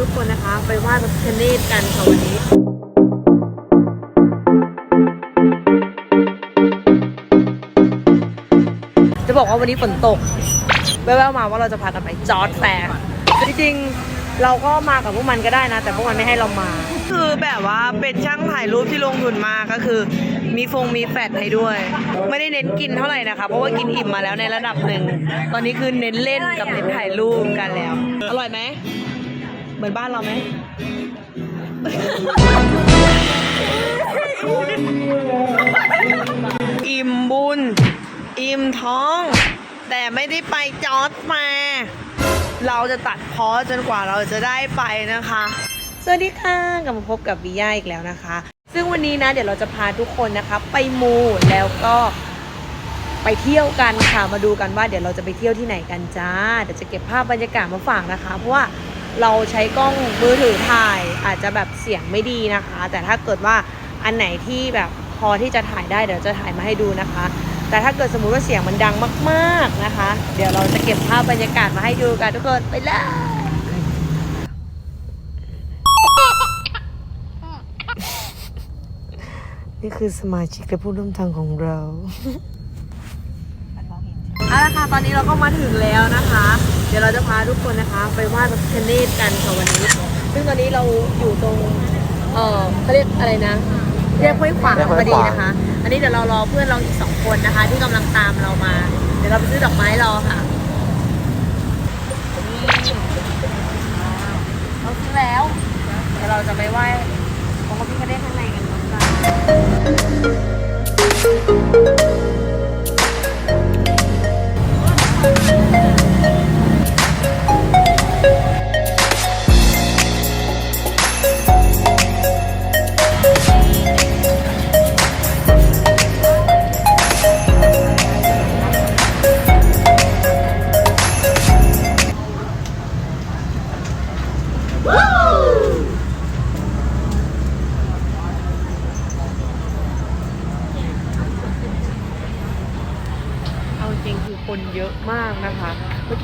ทุกคนนะคะ ไปไหว้พระพิฆเนศกันค่ะวันนี้จะบอกว่าวันนี้ฝนตก แว่วๆมาว่าเราจะพากันไปจอร์ดแฟร์จริงๆเราก็มากับพวกมันก็ได้นะ แต่พวกมันไม่ให้เรามา คือแบบว่าเป็นช่างถ่ายรูปที่ลงทุนมากก็คือ มีฟงมีแฟดให้ด้วย ไม่ได้เน้นกินเท่าไหร่นะคะเพราะว่ากินอิ่มมาแล้วในระดับหนึ่งตอนนี้คือเน้นเล่นกับเน้นถ่ายรูปกันแล้ว อร่อยไหม เหมือนบ้านเราไหมอิ่มบุญ อิ่มท้อง แต่ไม่ได้ไปจอร์ดมา เราจะตัดพอจนกว่าเราจะได้ไปนะคะ สวัสดีค่ะกลับมาพบกับวิยาอีกแล้วนะคะ ซึ่งวันนี้นะ เดี๋ยวเราจะพาทุกคนนะคะ ไปมูแล้วก็ไปเที่ยวกันค่ะมาดูกันว่าเดี๋ยวเราจะไปเที่ยวที่ไหนกันจ้าเดี๋ยวจะเก็บภาพบรรยากาศมาฝากนะคะ เพราะว่า เราใช้กล้องมือถือถ่ายอาจจะแบบเสียงไม่ดีนะคะ แต่ถ้าเกิดว่าอันไหนที่แบบพอที่จะถ่ายได้เดี๋ยวจะถ่ายมาให้ดูนะคะ แต่ถ้าเกิดสมมุติว่าเสียงมันดังมาก ๆนะคะ เดี๋ยวเราจะเก็บภาพบรรยากาศมาให้ดูกันทุกคนไปเลยนี่คือสมาชิกและผู้ร่วมทางของเราเอาละค่ะตอนนี้เราก็มาถึงแล้วนะคะ ดี๋ยวเราจะพาทุกคนนะคะ ไปไหว้พระพิฆเนศกันค่ะวันนี้ ซึ่งตอนนี้เราอยู่ตรง เออเขาเรียกอะไรนะเรียกห้วยขวางเยกพห้อวยดีขวานะคะ อันนี้เดี๋ยวเรารอเพื่อนเราอีกสองคนนะคะ ที่กำลังตามเรามา เดี๋ยวเราไปซื้อดอกไม้รอค่ะเราซื้อแล้วเดี๋ยวเราจะไปไหว้องค์พระพิฆเนศข้างในกันนะคะ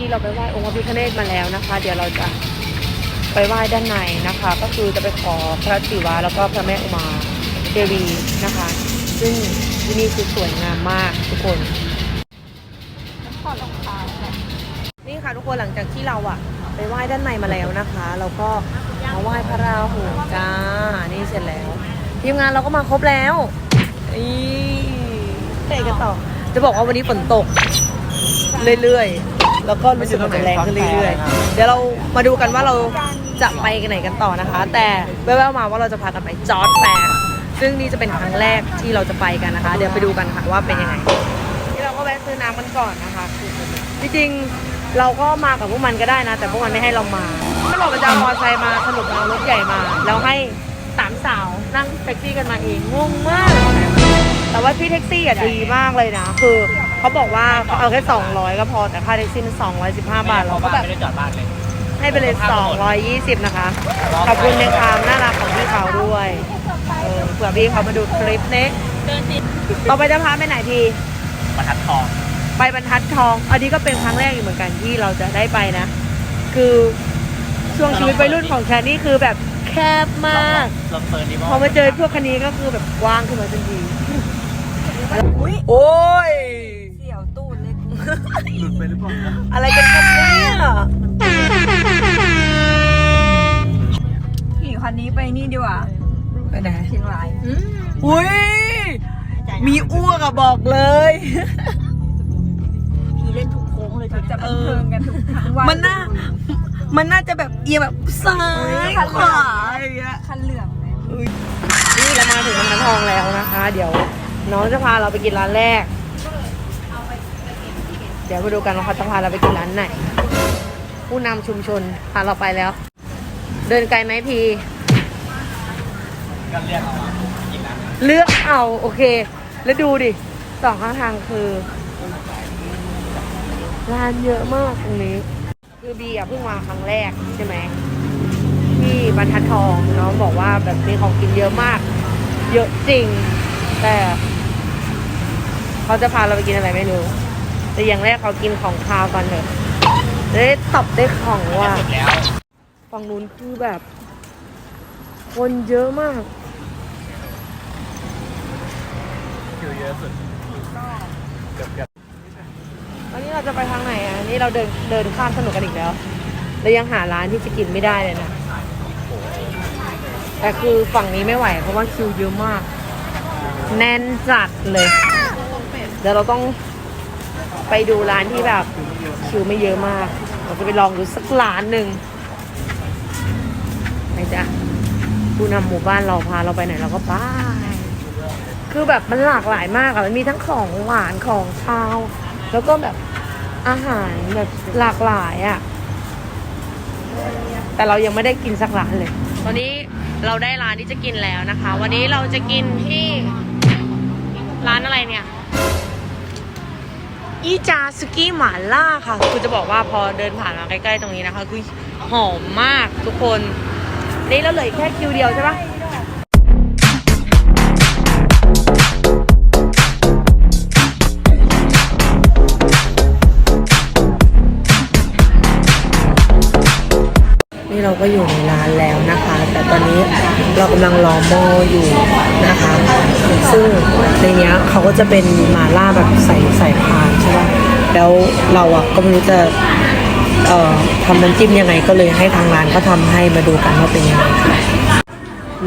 กี้เราไปไหว้องค์พระพิฆเนศมาแล้วนะคะ เดี๋ยวเราจะไปไหว้ด้านในนะคะ ก็คือจะไปขอพระศิวะแล้วก็พระแม่อุมาเทวีนะคะ ซึ่งที่นี่คือสวยงามมากทุกคนนี่ค่ะทุกคนหลังจากที่เราอะไปไหว้ด้านในมาแล้วนะคะ เราก็มาไหว้พระราหูจ้านี่เสร็จแล้วทีมงานเราก็มาครบแล้วอีไปกันต่อจะบอกว่าวันนี้ฝนตก เรื่อยๆ แล้วก็รู้สึกมันจะแรงขึ้นเรื่อยๆ เดี๋ยวเรามาดูกันว่าเราจะไปกันไหนกันต่อนะคะ แต่แว่วๆมาว่าเราจะพากันไปจอร์ดแฟร์ซึ่งนี่จะเป็นครั้งแรกที่เราจะไปกันนะคะ เดี๋ยวไปดูกันค่ะว่าเป็นยังไงที่เราก็แวะซื้อน้ำกันก่อนนะคะจริงๆเราก็มากับพวกมันก็ได้นะ แต่พวกมันไม่ให้เรามาถ้าบอกว่าจะเอามอเตอร์ไซค์มาสรุปเอารถใหญ่มา แล้วให้สามสาวนั่งแท็กซี่กันมาเองงงมาก แต่ว่าพี่แท็กซี่อะดีมากเลยนะ คือ เขาบอกว่าเขาเอาแค่200 ก็พอแต่ค่าแท็กซี่มัน215 บาทเราก็แบบไม่ได้จอดบ้านเลย ให้ไปเลย 220 นะคะ ขอบคุณในความน่ารักของพี่เขาด้วยเออเผื่อพี่เขามาดูคลิปนี้ต่อไปจะพาไปไหนพี่บรรทัดทองไปบรรทัดทอง อันนี้ก็เป็นครั้งแรกอยู่เหมือนกันที่เราจะได้ไปนะ คือช่วงชีวิตวัยรุ่นของฉันนี่คือแบบแคบมากลองเปิดดิพอมาเจอพวกคันนี้ก็คือแบบกว้างขึ้นมาทันทีโอ้ย หลุดไปหรือเปล่าอะไรกันครับเนี่ยขี่คันนี้ไปนี่ดีกว่าไปไหนเชียงรายอุ้ยมีอ้วกอะบอกเลยพี่เล่นทุกโค้งเลยจะบันเทิงกันทุกทั้งวันมันน่ามันน่าจะแบบเอียงแบบซ้ายขวาอะไรอย่างเงี้ยคันเหลืองเลยนี่เรามาถึงบรรทัดทองแล้วนะคะ เดี๋ยวน้องจะพาเราไปกินร้านแรกเดี๋ยวมาดูกันว่าเขาจะพาเราไปกินร้านไหน ผู้นำชุมชนพาเราไปแล้ว เดินไกลไหมพีก็เรียกเอาากินนเลือกเอาโอเค แล้วดูดิสองข้างทางคือร้านเยอะมากตรงนี้ คือบีอะเพิ่งมาครั้งแรกใช่ไหมที่บรรทัดทองน้องบอกว่าแบบมีของกินเยอะมาก เยอะจริง แต่ เขาจะพาเราไปกินอะไรไม่รู้ แต่อย่างแรกเขากินของคาวก่อนเถอะจะได้ตบได้ของว่าเสร็จแล้วฝั่งนู้นคือแบบ คนเยอะมากคิวเยอะสุดเกือบเกือบวันนี้เราจะไปทางไหนอะ นี่เราเดินเดินข้ามถนนกันอีกแล้วเรายังหาร้านที่จะกินไม่ได้เลยนะ แต่คือฝั่งนี้ไม่ไหว เพราะว่าคิวเยอะมาก แน่นจัดเลย เดี๋ยวเราต้อง ไปดูร้านที่แบบคิวไม่เยอะมาก เราจะไปลองดูสักร้านหนึ่งไหนจ๊ะผู้นำหมู่บ้านเราพาเราไปไหนเราก็ไป คือแบบมันหลากหลายมากอะมันมีทั้งของหวานของคาว แล้วก็แบบอาหารแบบหลากหลายอะแต่เรายังไม่ได้กินสักร้านเลย ตอนนี้เราได้ร้านที่จะกินแล้วนะคะ วันนี้เราจะกินที่ร้านอะไรเนี่ย อีจาสุกี้หมาล่าค่ะ คือจะบอกว่าพอเดินผ่านมาใกล้ๆตรงนี้นะคะ คือหอมมากทุกคน นี่เราเหลือแค่คิวเดียวใช่ปะ นี่เราก็อยู่ในร้านแล้วนะคะ แต่ตอนนี้เรากำลังรอหม้ออยู่นะคะ ซึ่งในเนี้ยเขาก็จะเป็นมาล่าแบบใส่ใส่พานใช่ปะแล้วเราอะก็ไม่รู้จะเอ่อทำน้ำจิ้มยังไงก็เลยให้ทางร้านเขาทำให้มาดูกันว่าเป็นยังไง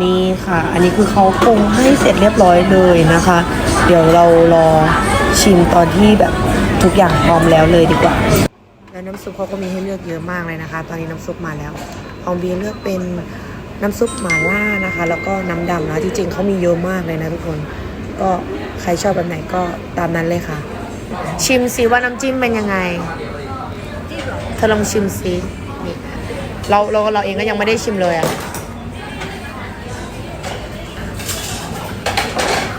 นี่ค่ะ อันนี้คือเขาปรุงให้เสร็จเรียบร้อยเลยนะคะ เดี๋ยวเรารอชิมตอนที่แบบทุกอย่างพร้อมแล้วเลยดีกว่า แล้วน้ำซุปเขาก็มีให้เลือกเยอะมากเลยนะคะ ตอนนี้น้ำซุปมาแล้วออมเบียเลือกเป็นน้ำซุปหม่าล่านะคะ แล้วก็น้ำดำนะจริงๆเขามีเยอะมากเลยนะทุกคน ก็ใครชอบแบบไหนก็ตามนั้นเลยค่ะ ชิมซิว่าน้ำจิ้มเป็นยังไงเธอลองชิมซินี่เราเราเราเองก็ยังไม่ได้ชิมเลยอะ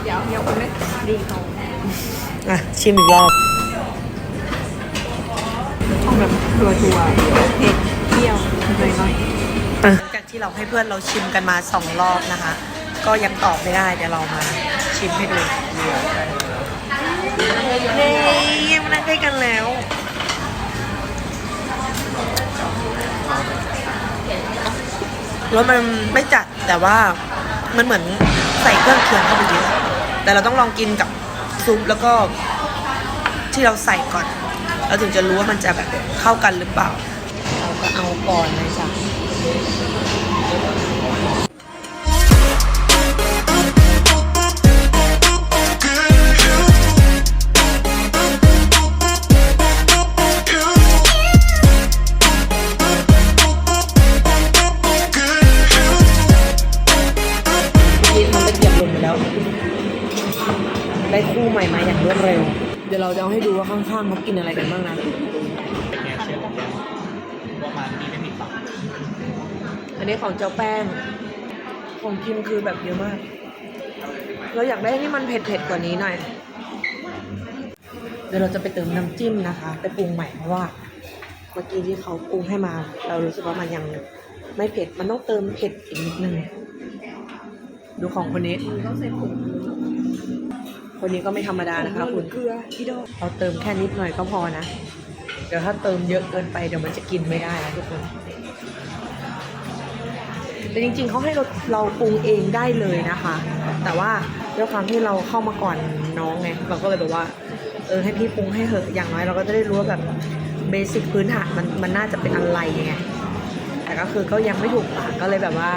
เดี๋ยวเดี๋ยวคุณไม่ดีเขาอะชิมอีกรอบต้อง แบบตัวตัวเผ็ดเปรี้ยวเลยหน่อยหลังจากที่เราให้เพื่อนเราชิมกันมาสองรอบนะคะ ก็ยังตอบไม่ได้เดี๋ยวเรามาชิมให้ดูเฮ้ยมันนั่งใกล้กันแล้วรสมันไม่จัดแต่ว่ามันเหมือนใส่เครื่องเคียงเข้าไปเยอะแต่เราต้องลองกินกับซุปแล้วก็ที่เราใส่ก่อน เราถึงจะรู้ว่ามันจะแบบเข้ากันหรือเปล่า เราก็เอาก่อนเลยจ้ะ เราจะเอาให้ดูว่าข้างๆเขากินอะไรกันบ้างนะเป็นไงเชื่อผมยังว่ามาที่นี่ไม่ผิดหวังอันนี้ของเจ้าแป้ง ของคิมคือแบบเยอะมาก เราอยากได้ที่มันเผ็ดๆกว่านี้หน่อย เดี๋ยวเราจะไปเติมน้ำจิ้มนะคะ ไปปรุงใหม่เพราะว่าเมื่อกี้ที่เขาปรุงให้มา เรารู้สึกว่ามันยังไม่เผ็ด มันต้องเติมเผ็ดอีกนิดนึง ดูของคนนี้ต้องใส่ผง คนนี้ก็ไม่ธรรมดานะคะคุณเกลืออีดอกเราเติมแค่นิดหน่อยก็พอนะ เดี๋ยวถ้าเติมเยอะเกินไปเดี๋ยวมันจะกินไม่ได้นะทุกคน แต่จริงๆเขาให้เราเราปรุงเองได้เลยนะคะ แต่ว่าด้วยความที่เราเข้ามาก่อนน้องไงเราก็เลยแบบว่าเออให้พี่ปรุงให้เหอะอย่างน้อยเราก็จะได้รู้ว่าแบบเบสิกพื้นฐานมันมันน่าจะเป็นอะไรไงแต่ก็คือก็ยังไม่ถูกปากก็เลยแบบว่า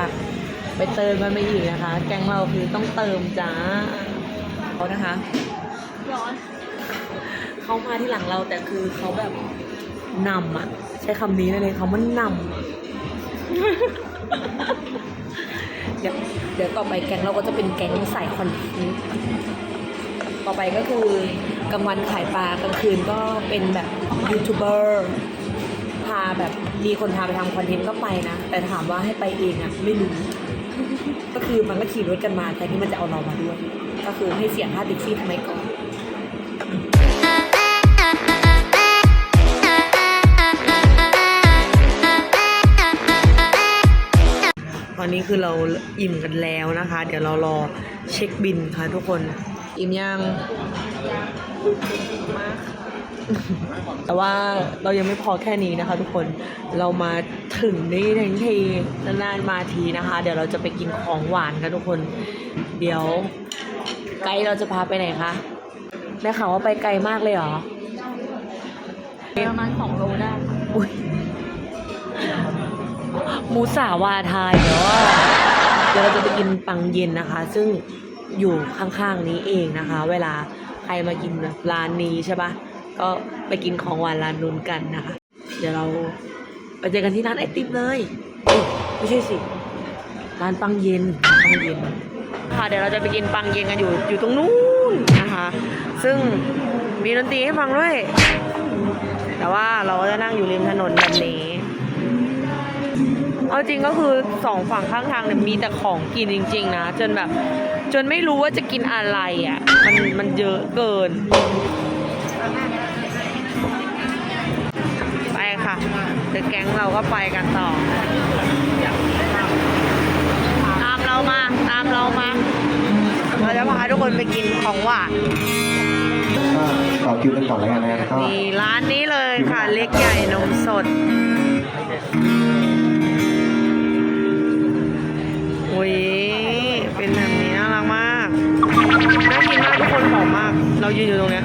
ไปเติมมันมาอีกนะคะ แกงเราคือต้องเติมจ้า เขานะคะ ร้อนเขามาที่หลังเราแต่คือเขาแบบนำอะใช้คำนี้ได้เลยเขามันนำเดี๋ยวเดี๋ยวต่อไปแก๊งเราก็จะเป็นแก๊งสายคอนเทนต์ต่อไปก็คือกลางวันขายปลากลางคืนก็เป็นแบบยูทูบเบอร์พาแบบมีคนพาไปทำคอนเทนต์ก็ไปนะ แต่ถามว่าให้ไปเองอะไม่รู้ ก็คือมันก็ขี่รถกันมา แต่ที่มันจะเอาเรามาด้วย ก็คือให้เสียค่าแท็กซี่ทำไมก่อนตอนนี้คือเราอิ่มกันแล้วนะคะ เดี๋ยวเรารอเช็คบินค่ะทุกคน อิ่มยังมาก แต่ว่าเรายังไม่พอแค่นี้นะคะ ทุกคนเรามาถึงนี่ทั้งทีนานๆมาทีนะคะ เดี๋ยวเราจะไปกินของหวานกันทุกคน เดี๋ยวไกด์เราจะพาไปไหนคะได้ข่าวว่าไปไกลมากเลยเหรอประมาณสองโลได้อุ้ยมูสาวาทายเนาะเดี๋ยวเราจะไปกินปังเย็นนะคะ ซึ่งอยู่ข้างๆนี้เองนะคะ เวลาใครมากินร้านนี้ใช่ปะ ก็ไปกินของหวานร้านนู้นกันนะคะ เดี๋ยวเราไปเจอกันที่ร้านไอติมเลยไม่ใช่สิ ร้านปังเย็นปังเย็นค่ะเดี๋ยวเราจะไปกินปังเย็นกันอยู่อยู่ตรงนู้นนะคะ ซึ่งมีดนตรีให้ฟังด้วย แต่ว่าเราก็จะนั่งอยู่ริมถนนแบบนี้เอาจริงก็คือสองฝั่งข้างทางเนี่ยมีแต่ของกินจริง ๆ นะ จนแบบ จนไม่รู้ว่าจะกินอะไรอะ มันมันเยอะเกิน เดี๋ยวแก๊งเราก็ไปกันต่อ ตามเรามา ตามเรามา เราจะพาทุกคนไปกินของหวาน ก็ต่อคิวกันก่อนแล้วกันนะครับก็นี่ร้านนี้เลยค่ะ เล็กใหญ่นมสดอุ้ยเป็นแบบนี้น่ารักมาก น่ากินมากทุกคนหอมมาก เรายืนอยู่ตรงเนี้ย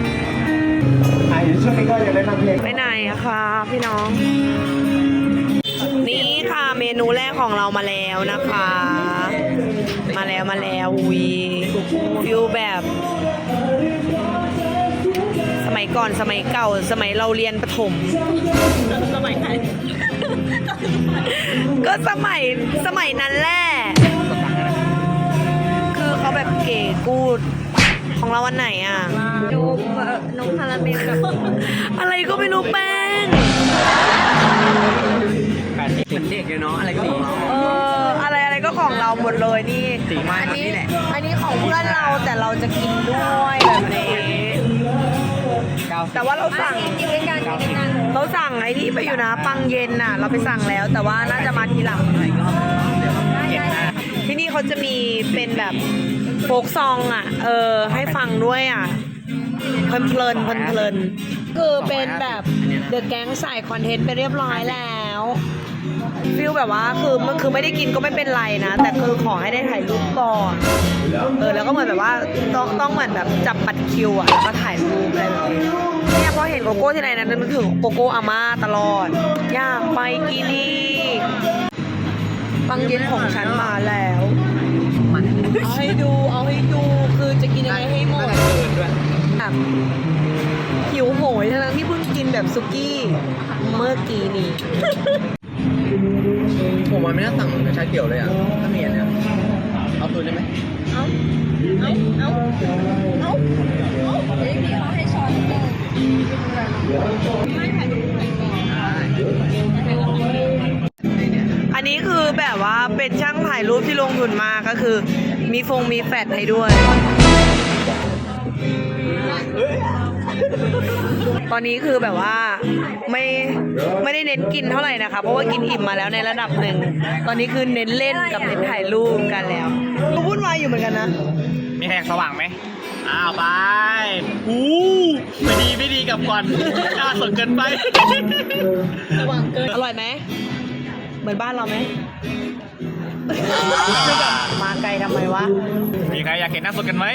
ได้นำเพลงไปไหนอะคะพี่น้อง นี่ค่ะเมนูแรกของเรามาแล้วนะคะ มาแล้วมาแล้วอุ้ยฟิลแบบ สมัยก่อนสมัยเก่าสมัยเราเรียนประถมสมัยไหนก็สมัยสมัยนั้นแหละคือเขาแบบเก๋กูด ของเราวันไหนอะนมเอ่อนมคาราเมลกับอะไรก็ไม่รู้แป้งแปดสิบเด็กเลยเนาะอะไรก็ดีเอออะไรอะไรก็ของเราหมดเลยนี่สีมาอันนี้นี่แหละอันนี้ของเพื่อนเราแต่เราจะกินด้วยแบบนี้แต่ว่าเราสั่งกินด้วยกันกินด้วยกันเราสั่งไอ้นี่ไปอยู่นะ ปังเย็นน่ะ เราไปสั่งแล้วแต่ว่าน่าจะมาทีหลังหน่อยก็ ที่นี่เขาจะมีเป็นแบบโฟกซองอะ เออ ให้ฟังด้วยอะเพลินเพลินเพลินเพลินคือเป็นแบบเดอะแก๊งใส่คอนเทนต์ไปเรียบร้อยแล้วฟิลแบบว่าคือมันคือไม่ได้กินก็ไม่เป็นไรนะ แต่คือขอให้ได้ถ่ายรูปก่อนเออแล้วก็เหมือนแบบว่าต้องต้องเหมือนแบบจับบัตรคิวอะแล้วก็ถ่ายรูปอะไรแบบนี้เนี่ยพอเห็นโกโก้ที่ไหนนั้นนึกถึงโกโก้อาม่าตลอดอยากไปกินอีก ปังเย็นของฉันมาแล้ว เอาให้ดูเอาให้ดูคือจะกินยังไงให้หมดแบบหิวโหยทั้งๆที่เพิ่งกินแบบซุกี้เมื่อกี้นี้ ผมว่าไม่น่าสั่งชาเขียวเลยอะถ้ามีอันเนี้ยเอาคืนได้ไหมเอาเอาเอาเอาเฮ้ยพี่เขาให้ช้อนหนึ่งไม่ถ่ายรูปหน่ นอันนี้คือแบบว่าเป็นช่างถ่ายรูปที่ลงทุนมาก็คือ มีฟงมีแฟดให้ด้วย ตอนนี้คือแบบว่าไม่ไม่ได้เน้นกินเท่าไหร่นะคะ เพราะว่ากินอิ่มมาแล้วในระดับหนึ่ง ตอนนี้คือเน้นเล่นกับเน้นถ่ายรูปกันแล้วก็วุ่นวายอยู่เหมือนกันนะ มีแหกสว่างไหมอ้าวไปอู้ไม่ดีไม่ดีกับก่อนกล้าสนเกินไปอร่อยไหม เหมือนบ้านเราไหมคือแบบมาไกลทำไมวะ มีใครอยากเห็นหน้าสดกันไหม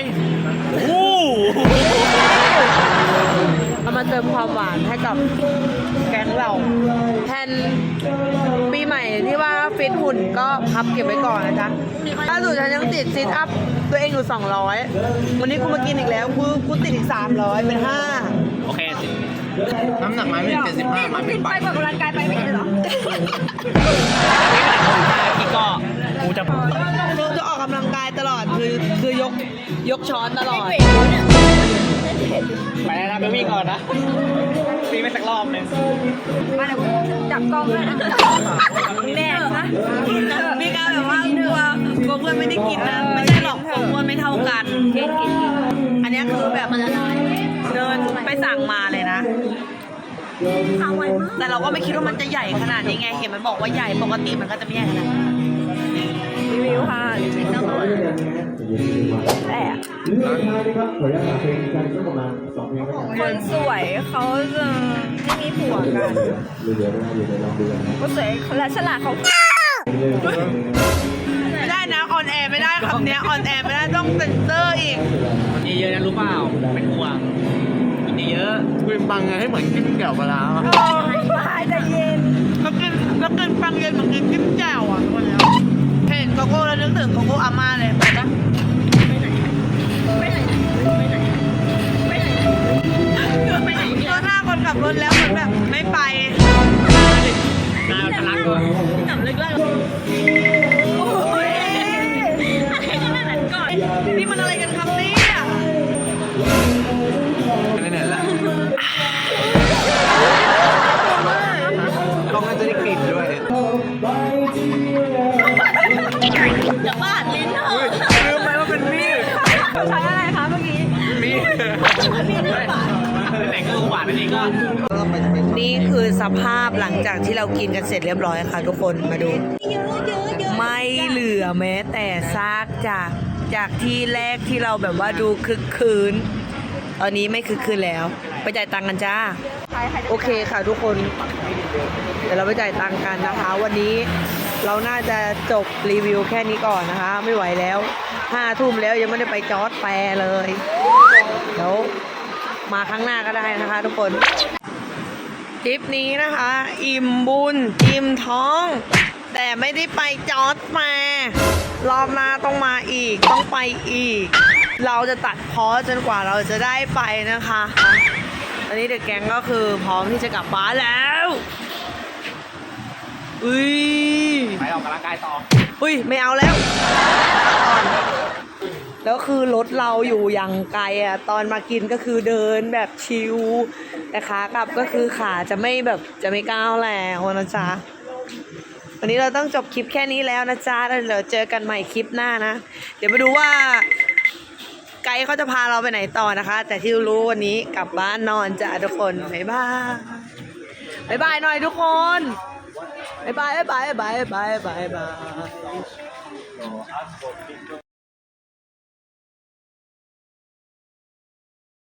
อู้เอามาเติมความหวานให้กับแก๊งเราแทนปีใหม่ที่ว่าฟิตหุ่นก็พับเก็บไว้ก่อนนะจ๊ะล่าสุดฉันยังติดซิทอัพตัวเองอยู่ 200 วันนี้กูมากินอีกแล้วกูกูติดอีก 300 เป็น 5 โอเคสิ น้ำหนักไม้เป็นเจ็ดสิบห้าไม้เป็นไปใบออกกำลังกายไปไม่เห็นเหรอพี่ก็กูจะเราจะออกกำลังกายตลอดคือคือยกยกช้อนตลอด ไปแล้วนะไปวิ่งก่อนนะวิ่งไปสักรอบหนึงมาเดี๋ยวจับกล้องด้วยนะแม่นะมีการแบบว่ากลัวกลัวเพื่อนไม่ได้กินนะ ไม่ใช่หรอกกลัวเพื่อนไม่เท่ากัน อันเนี้ยคือแบบมันละลาย เดินไปสั่งมาเลยนะทำไวมากแต่เราก็ไม่คิดว่ามันจะใหญ่ขนาดนี้ไง เห็นมันบอกว่าใหญ่ปกติมันก็จะไม่ใหญ่ขนาดนี้รีวิวค่ะรีวิวแต่หรือท้ายนะครับขออนุญาตฝากเพลงกันสักประมาณสองคนสวยเขาจะไม่มีผัวกันคนสวยและฉลาดเขาไม่ได้ นะออนแอร์ไม่ได้คำเนี้ยออนแอร์ไม่ได้ต้องเซ็นเซอร์อีกกินเยอะๆนะรู้เปล่าเป็นห่วงกินเยอะ คุยปังไงให้เหมือนกินแก้วปลาร้าหายใจเย็นแล้ นี่คือสภาพหลังจากที่เรากินกันเสร็จเรียบร้อยค่ะ ทุกคนมาดู ไม่เหลือแม้แต่ซากจากจากที่แรกที่เราแบบว่าดูคึกคืนตอนนี้ไม่คึกคืนแล้ว ไปจ่ายตังค์กันจ้า โอเคค่ะทุกคน เดี๋ยวเราไปจ่ายตังค์กันนะคะ วันนี้เราน่าจะจบรีวิวแค่นี้ก่อนนะคะ ไม่ไหวแล้วห้าทุ่มแล้วยังไม่ได้ไปจอดแปรเลย เดี๋ยวมาครั้งหน้าก็ได้นะคะทุกคน ทริปนี้นะคะ อิ่มบุญ อิ่มท้อง แต่ไม่ได้ไปจอร์ดแปรรอบหน้าต้องมาอีกต้องไปอีก เราจะตัดพอจนกว่าเราจะได้ไปนะคะตอนนี้เด็กแก๊งก็คือพร้อมที่จะกลับบ้านแล้วอุ้ยไปออกกำลังกายต่ออุ้ยไม่เอาแล้วก่อน แล้วคือรถเราอยู่อย่างไกลอะตอนมากินก็คือเดินแบบชิลแต่ขากลับก็คือขาจะไม่แบบจะไม่ก้าวแล้วนะจ๊ะวันนี้เราต้องจบคลิปแค่นี้แล้วนะจ๊ะแล้วเดี๋ยวเจอกันใหม่คลิปหน้านะ เดี๋ยวมาดูว่าไกด์เขาจะพาเราไปไหนต่อนะคะ แต่ที่รู้วันนี้กลับบ้านนอนจ้ะทุกคนบ๊ายบายบ๊ายบายหน่อยทุกคนบ๊ายบายบ๊ายบายบ๊ายบายบ๊ายบาย